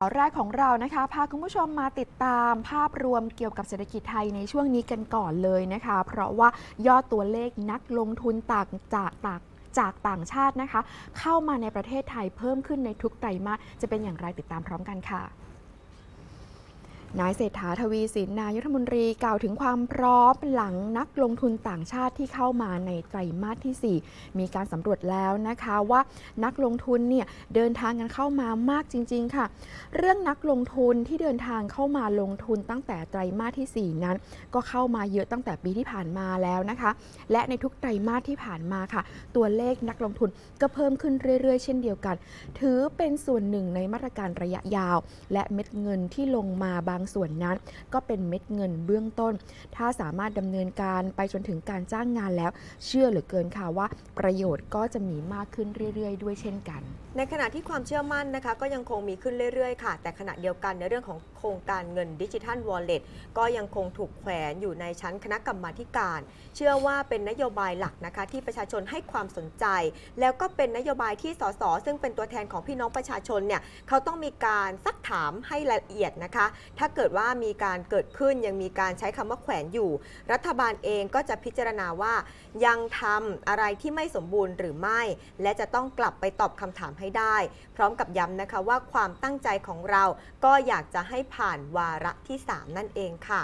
ข่าวแรกของเรานะคะพาคุณผู้ชมมาติดตามภาพรวมเกี่ยวกับเศรษฐกิจไทยในช่วงนี้กันก่อนเลยนะคะ เพราะว่ายอดตัวเลขนักลงทุนต่างจากต่างจากต่างชาตินะคะ เข้ามาในประเทศไทยเพิ่มขึ้นในทุกไตรมาสจะเป็นอย่างไรติดตามพร้อมกันค่ะ นายเศรษฐาทวีสินนายรัฐมนตรีกล่าวถึงความพร้อมหลังนักลงทุนต่างชาติที่เข้ามาในไตรมาสที่ 4 มีการสำรวจแล้วนะคะว่านักลงทุนเนี่ยเดินทางกันเข้ามามากจริง ๆ ค่ะ เรื่องนักลงทุนที่เดินทางเข้ามาลงทุนตั้งแต่ไตรมาสที่ 4 นั้น ก็เข้ามาเยอะตั้งแต่ปีที่ผ่านมาแล้วนะคะ และในทุกไตรมาสที่ผ่านมาค่ะ ตัวเลขนักลงทุนก็เพิ่มขึ้นเรื่อย ๆ เช่นเดียวกัน ถือเป็นส่วนหนึ่งในมาตรการระยะยาว และเม็ดเงินที่ลงมาบางส่วนนั้น ก็เป็นเม็ดเงินเบื้องต้น ถ้าสามารถดำเนินการไปจนถึงการจ้างงานแล้ว เชื่อเหลือเกินค่ะว่า ประโยชน์ก็จะมีมากขึ้นเรื่อย ๆ ด้วยเช่นกัน ในขณะที่ความเชื่อมั่นนะคะก็ยังคงมีขึ้นเรื่อยๆ ค่ะ แต่ขณะเดียวกันในเรื่องของโครงการเงินดิจิทัลวอลเล็ตก็ยังคงถูกแขวนอยู่ในชั้นคณะกรรมาการ เชื่อว่าเป็นนโยบายหลักนะคะที่ประชาชนให้ความสนใจ แล้วก็เป็นนโยบายที่สสซึ่งเป็นตัวแทนของพี่น้องประชาชนเนี่ยเขาต้องมีการซักถามให้ละเอียดนะคะ ถ้าาเกิดว่ามีการเกิดขึ้นยังมีการใช้คำว่าแขวนอยู่ รัฐบาลเองก็จะพิจารณาว่า ยังทำอะไรที่ไม่สมบูรณ์หรือไม่ และจะต้องกลับไปตอบคำถามให้ได้ พร้อมกับย้ำนะคะว่าความตั้งใจของเราก็อยากจะให้ผ่านวาระที่ 3 นั่นเองค่ะ